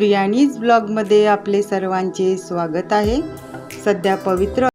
प्रियानीज ब्लॉगमध्ये आपले सर्वांचे स्वागत आहे. सध्या पवित्र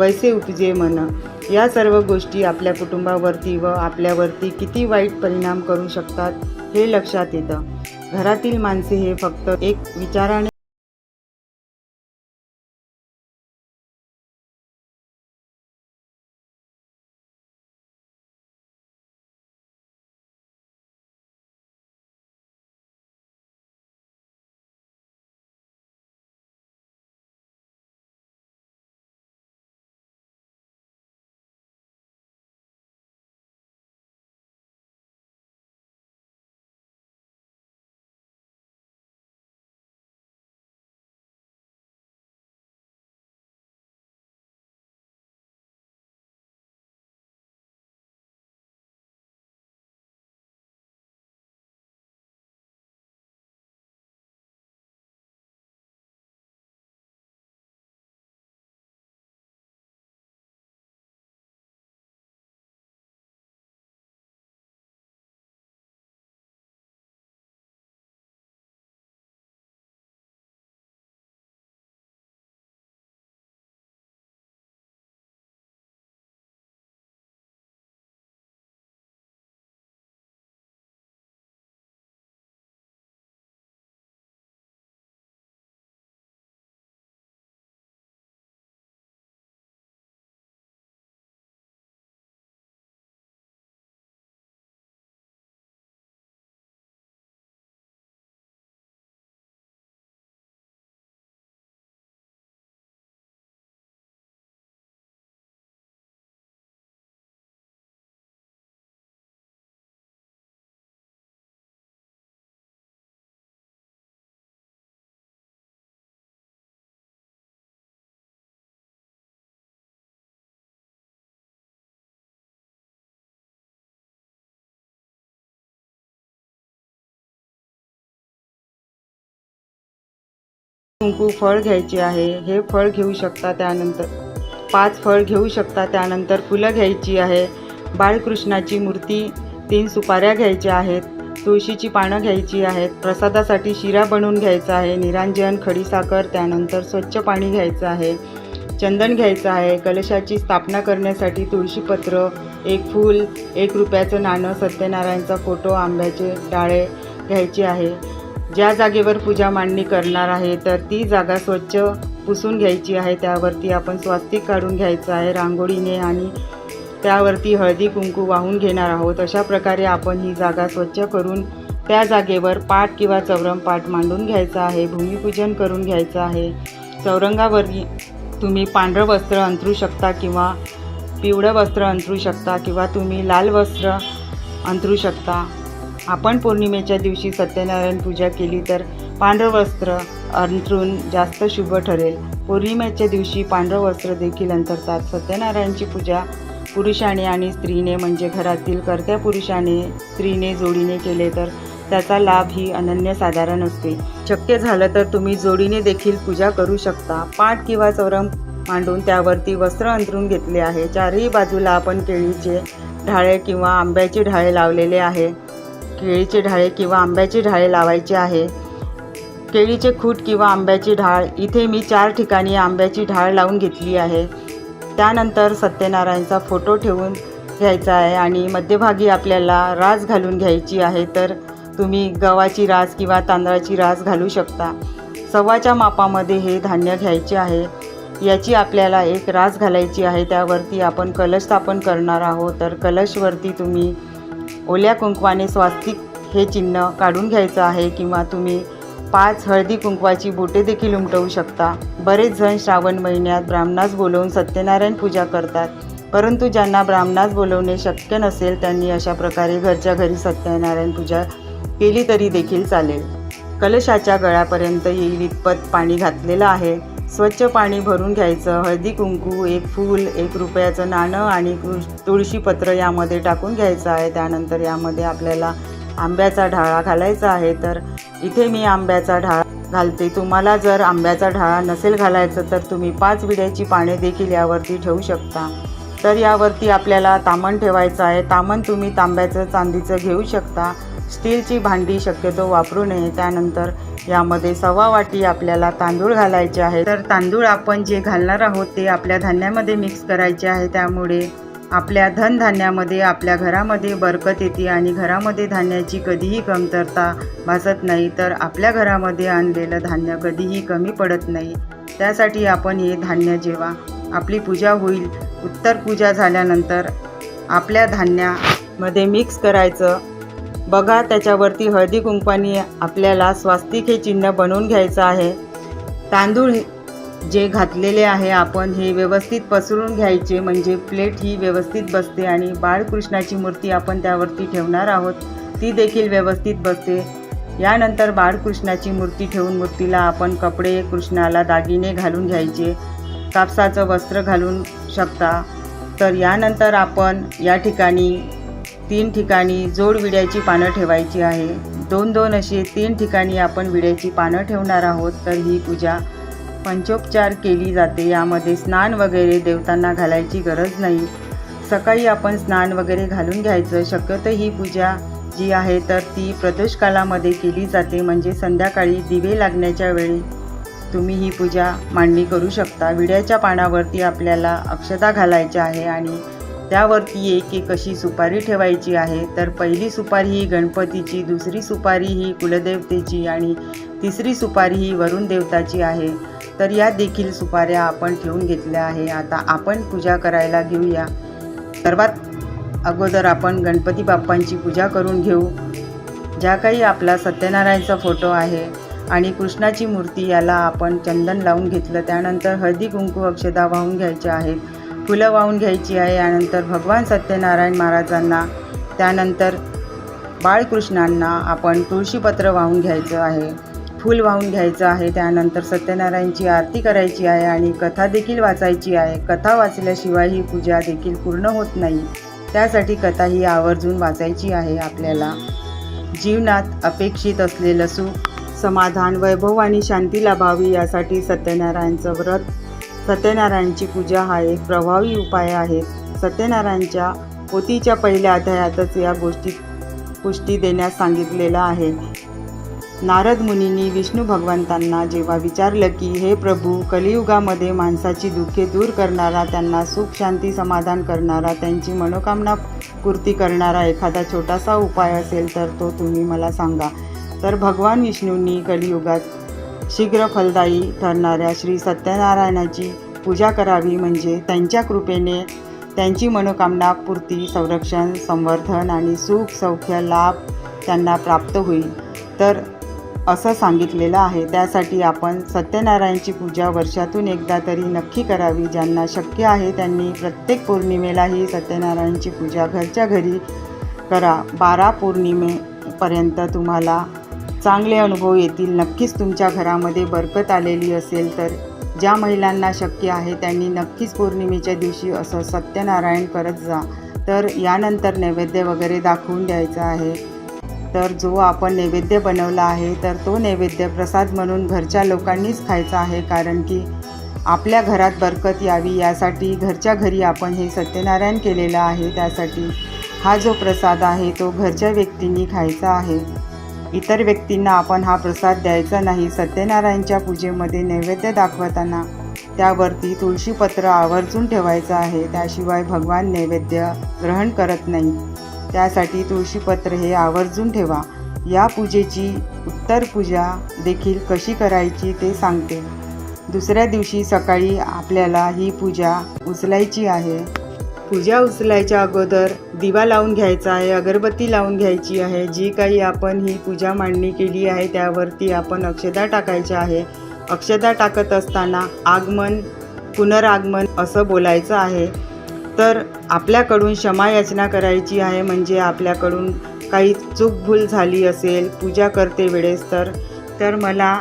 वैसे उपजे मन. या सर्व गोष्टी आपल्या कुटुंबावरती व आपल्यावरती किती वाईट परिणाम करू शकतात हे लक्षात येतं. घरातील माणसे हे फक्त एक विचाराने कुंकू फळ घ्यायचे आहे हे फळ घेऊ शकता त्यानंतर पाच फळ घेऊ शकता त्यानंतर फुलं घ्यायची आहे बाळकृष्णाची मूर्ती तीन सुपाऱ्या घ्यायच्या आहेत तुळशीची पानं घ्यायची आहेत प्रसादासाठी शिरा बनवून घ्यायचा आहे निरांजन खडीसाखर त्यानंतर स्वच्छ पाणी घ्यायचं आहे चंदन घ्यायचं आहे कलशाची स्थापना करण्यासाठी तुळशीपत्र एक फूल एक रुपयाचं नाणं सत्यनारायणचा फोटो आंब्याचे डाळे घ्यायचे आहे. ज्या जागेवर पूजा मांडणी करणार आहे तर ती जागा स्वच्छ पुसून घ्यायची आहे. त्यावरती आपण स्वास्तिक काढून घ्यायचं आहे. रांगोळीने आणि त्यावरती हळदी कुंकू वाहून घेणार आहोत. अशा प्रकारे आपण ही जागा स्वच्छ करून त्या जागेवर पाट किंवा चौरंग पाट मांडून घ्यायचा आहे. भूमिपूजन करून घ्यायचं आहे. चौरंगावरती तुम्ही पांढरं वस्त्र अंथरू शकता किंवा पिवळं वस्त्र अंथरू शकता किंवा तुम्ही लाल वस्त्र अंथरू शकता. आपण पौर्णिमेच्या दिवशी सत्यनारायण पूजा केली तर पांढरं वस्त्र अंथरून जास्त शुभ ठरेल. पौर्णिमेच्या दिवशी पांढरं वस्त्र देखील अंतरतात सत्यनारायणची पूजा पुरुषाने आणि स्त्रीने म्हणजे घरातील कर्त्या पुरुषाने स्त्रीने जोडीने केले तर त्याचा लाभ ही अनन्यसाधारण असते. शक्य झालं तर तुम्ही जोडीने देखील पूजा करू शकता. पाठ किंवा चौरम मांडून त्यावरती वस्त्र अंतरून घेतले आहे. चारही बाजूला आपण केळीचे ढाळे किंवा आंब्याचे ढाळे लावलेले आहे. केळीचे ढाळे किंवा आंब्याचे ढाळे लावायचे आहे. केळीचे खूट किंवा आंब्याची ढाळ इथे मी चार ठिकाणी आंब्याची ढाळ लावून घेतली आहे. त्यानंतर सत्यनारायणचा फोटो ठेवून घ्यायचा आहे आणि मध्यभागी आपल्याला रास घालून घ्यायची आहे तर तुम्ही गव्हाची रास किंवा तांदळाची रास घालू शकता. सव्वाच्या मापामध्ये हे धान्य घ्यायचे आहे. याची आपल्याला एक रास घालायची आहे त्यावरती आपण कलश स्थापन करणार आहोत. तर कलशवरती तुम्ही ओल्या कुंकवाने स्वास्तिक हे चिन्ह काढून घ्यायचं आहे किंवा तुम्ही पाच हळदी कुंकवाची बोटे देखील उमटवू शकता. बरेच जण श्रावण महिन्यात ब्राह्मणास बोलवून सत्यनारायण पूजा करतात. परंतु ज्यांना ब्राह्मणास बोलवणे शक्य नसेल त्यांनी अशा प्रकारे घरच्या घरी सत्यनारायण पूजा केली तरी देखील चालेल. कलशाच्या गळ्यापर्यंत येईल इतपत पाणी घातलेलं आहे. स्वच्छ पाणी भरून घ्यायचं. हळदी कुंकू एक फूल एक रुपयाचं नाणं आणि तुळशीपत्र यामध्ये टाकून घ्यायचं आहे. त्यानंतर यामध्ये आपल्याला आंब्याचा ढाळा घालायचा आहे. तर इथे मी आंब्याचा ढाळा घालते. तुम्हाला जर आंब्याचा ढाळा नसेल घालायचं तर तुम्ही पाच विड्याची पाने देखील यावरती ठेवू शकता. तर यावरती आपल्याला तामण ठेवायचं आहे. तामण तुम्ही तांब्याचं चांदीचं घेऊ शकता. स्टीलची भांडी शक्यतो वापरू नये. त्यानंतर यामध्ये सव्वा वाटी आपल्याला तांदूळ घालायचे आहे तर तांदूळ आपण जे घालणार आहोत ते आपल्या धान्यामध्ये मिक्स करायचे आहे. त्यामुळे आपल्या धनधान्यामध्ये आपल्या घरामध्ये बरकत येते आणि घरामध्ये धान्याची कधीही कमतरता भासत नाही. तर आपल्या घरामध्ये आणलेलं धान्य कधीही कमी पडत नाही. त्यासाठी आपण हे धान्य जेव्हा आपली पूजा होईल. उत्तर पूजा झाल्यानंतर आपल्या धान्यामध्ये मिक्स करायचं. बघा त्याच्यावरती हळदी कुंकवानी आपल्याला स्वास्तिक हे चिन्ह बनवून घ्यायचं आहे. तांदूळ जे घातलेले आहे आपण हे व्यवस्थित पसरून घ्यायचे. म्हणजे प्लेट ही व्यवस्थित बसते आणि बाळकृष्णाची मूर्ती आपण त्यावरती ठेवणार आहोत. ती देखील व्यवस्थित बसते. यानंतर बाळकृष्णाची मूर्ती ठेवून मूर्तीला आपण कपडे कृष्णाला दागिने घालून घ्यायचे. कापसाचं वस्त्र घालून शकता. तर यानंतर आपण या ठिकाणी तीन ठिकाणी जोड विड्याची पानं ठेवायची आहे. दोन दोन अशी तीन ठिकाणी आपण विड्याची पानं ठेवणार आहोत. तर ही पूजा पंचोपचार केली जाते. यामध्ये स्नान वगैरे देवतांना घालायची गरज नाही. सकाळी आपण स्नान वगैरे घालून घ्यायचं. शक्यतो ही पूजा जी आहे तर ती प्रदोषकालामध्ये केली जाते. म्हणजे संध्याकाळी दिवे लागण्याच्या वेळी तुम्ही ही पूजा मांडणी करू शकता. विड्याच्या पानावरती आपल्याला अक्षता घालायच्या आहे आणि त्यावरती एक एक अशी सुपारी ठेवायची आहे. तर पहिली सुपारी ही गणपतीची दुसरी सुपारी ही कुलदेवतेची आणि तिसरी सुपारी ही वरुण देवताची आहे. तर या देखील सुपाऱ्या आपण ठेवून घेतल्या आहे. आता आपण पूजा करायला घेऊया. सर्वात अगोदर आपण गणपती बाप्पांची पूजा करून घेऊ. ज्या काही आपला सत्यनारायणचा फोटो आहे आणि कृष्णाची मूर्ती याला आपण चंदन लावून घेतलं. त्यानंतर हळदी कुंकू अक्षदा वाहून घ्यायच्या आहेत. फुलं वाहून घ्यायची आहे. यानंतर भगवान सत्यनारायण महाराजांना त्यानंतर बाळकृष्णांना आपण तुळशीपत्र वाहून घ्यायचं आहे. फूल वाहून घ्यायचं आहे. त्यानंतर सत्यनारायणची आरती करायची आहे आणि कथा देखील वाचायची आहे. कथा वाचल्याशिवाय ही पूजा देखील पूर्ण होत नाही. त्यासाठी कथा ही आवर्जून वाचायची आहे आपल्याला. जीवनात अपेक्षित असलेलं सुख समाधान वैभव आणि शांती लाभावी यासाठी सत्यनारायणचं व्रत. सत्यनारायणची पूजा हा एक प्रभावी उपाय आहे. सत्यनारायणच्या पोतीच्या पहिल्या अध्यायातच या गोष्टी पुष्टी देण्यास सांगितलेलं आहे. नारद मुनींनी विष्णू भगवंतांना जेव्हा विचारलं की हे प्रभू कलियुगामध्ये माणसाची दुःखे दूर करणारा त्यांना सुख शांती समाधान करणारा त्यांची मनोकामना पूर्ती करणारा एखादा छोटासा उपाय असेल तर तो तुम्ही मला सांगा. तर भगवान विष्णूंनी कलियुगात शीघ्र फलदायी ठरणाऱ्या श्री सत्यनारायणाची पूजा करावी म्हणजे त्यांच्या कृपेने त्यांची मनोकामना पूर्ती संरक्षण संवर्धन आणि सुख सौख्य लाभ त्यांना प्राप्त होईल. तर असं सांगितलेलं आहे. त्यासाठी आपण सत्यनारायणची पूजा वर्षातून एकदा तरी नक्की करावी. ज्यांना शक्य आहे त्यांनी प्रत्येक पौर्णिमेलाही सत्यनारायणची पूजा घरच्या घरी करा. बारा पौर्णिमेपर्यंत तुम्हाला चांगले अनुभव येतील. नक्कीच तुमच्या घरामध्ये बरकत आलेली असेल तर ज्या महिलांना शक्य आहे त्यांनी नक्कीच पौर्णिमेच्या दिवशी असं सत्यनारायण करत जा. तर यानंतर नैवेद्य वगैरे दाखवून द्यायचा आहे. तर जो आपण नैवेद्य बनवला आहे तर तो नैवेद्य प्रसाद म्हणून घरच्या लोकांनीच खायचा आहे. कारण की आपल्या घरात बरकत यावी यासाठी घरच्या घरी आपण हे सत्यनारायण केलेलं आहे. त्यासाठी हा जो प्रसाद आहे तो घरच्या व्यक्तींनी खायचा आहे. इतर व्यक्तींना आपण हा प्रसाद द्यायचा नाही सत्यनारायणच्या पूजेमध्ये नैवेद्य दाखवताना त्यावरती तुळशीपत्र आवर्जून ठेवायचं आहे. त्याशिवाय भगवान नैवेद्य ग्रहण करत नाही. त्यासाठी तुळशीपत्र हे आवर्जून ठेवा. या पूजेची उत्तर पूजा देखील कशी करायची ते सांगते. दुसऱ्या दिवशी सकाळी आपल्याला ही पूजा उचलायची आहे. पूजा उचलायच्या अगोदर दिवा लावून घ्यायचा आहे अगरबत्ती लावून घ्यायची आहे जी काही आपण ही पूजा मांडणी केली आहे त्यावरती आपण अक्षदा टाकायच्या आहे. अक्षदा टाकत असताना आगमन पुनरागमन असं बोलायचं आहे. तर आपल्याकडून क्षमायाचना करायची आहे म्हणजे आपल्याकडून काही चूकभूल झाली असेल पूजा करते वेळेस तर. तर मला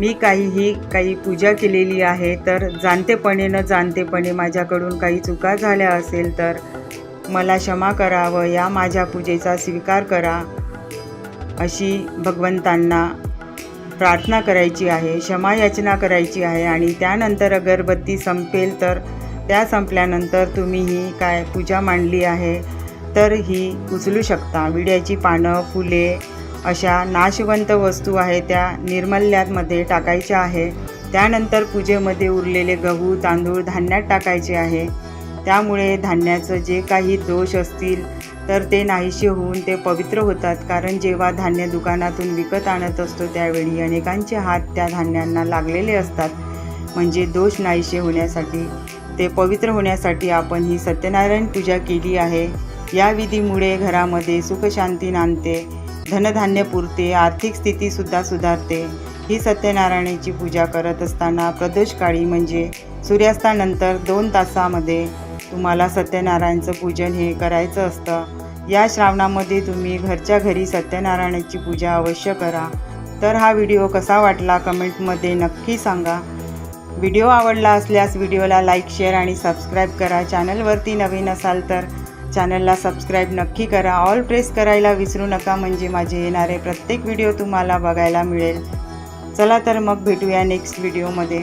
मी काहीही काही पूजा केलेली आहे तर जाणतेपणे न जाणतेपणे माझ्याकडून काही चुका झाल्या असेल तर मला क्षमा करावं या माझ्या पूजेचा स्वीकार करा अशी भगवंतांना प्रार्थना करायची आहे क्षमा याचना करायची आहे आणि त्यानंतर अगरबत्ती संपेल तर त्या संपल्यानंतर तुम्ही ही काय पूजा मांडली आहे तर ही उचलू शकता. विड्याची पानं फुले अशा नाशवंत वस्तू आहे त्या निर्मल्यामध्ये टाकायच्या आहे. त्यानंतर पूजेमध्ये उरलेले गहू तांदूळ धान्यात टाकायचे आहे. त्यामुळे धान्याचं जे काही दोष असतील तर ते नाहीसे होऊन ते पवित्र होतात. कारण जेव्हा धान्य दुकानातून विकत आणत असतो त्यावेळी अनेकांचे हात त्या धान्यांना लागलेले असतात. म्हणजे दोष नाहीसे होण्यासाठी ते पवित्र होण्यासाठी आपण ही सत्यनारायण पूजा केली आहे. या विधीमुळे घरामध्ये सुखशांती नांदते. धनधान्य पुरते आर्थिक स्थितीसुद्धा सुधारते. ही सत्यनारायणाची पूजा करत असताना प्रदोषकाळी म्हणजे सूर्यास्तानंतर दोन तासामध्ये तुम्हाला सत्यनारायणचं पूजन हे करायचं असतं. या श्रावणामध्ये तुम्ही घरच्या घरी सत्यनारायणाची पूजा अवश्य करा. तर हा व्हिडिओ कसा वाटला कमेंटमध्ये नक्की सांगा. व्हिडिओ आवडला असल्यास व्हिडिओला लाईक शेअर आणि सबस्क्राईब करा. चॅनलवरती नवीन असाल तर चॅनलला सबस्क्राईब नक्की करा. ऑल प्रेस करायला विसरू नका म्हणजे माझे येणारे प्रत्येक व्हिडिओ तुम्हाला बघायला मिळेल. चला तर मग भेटूया नेक्स्ट व्हिडिओमध्ये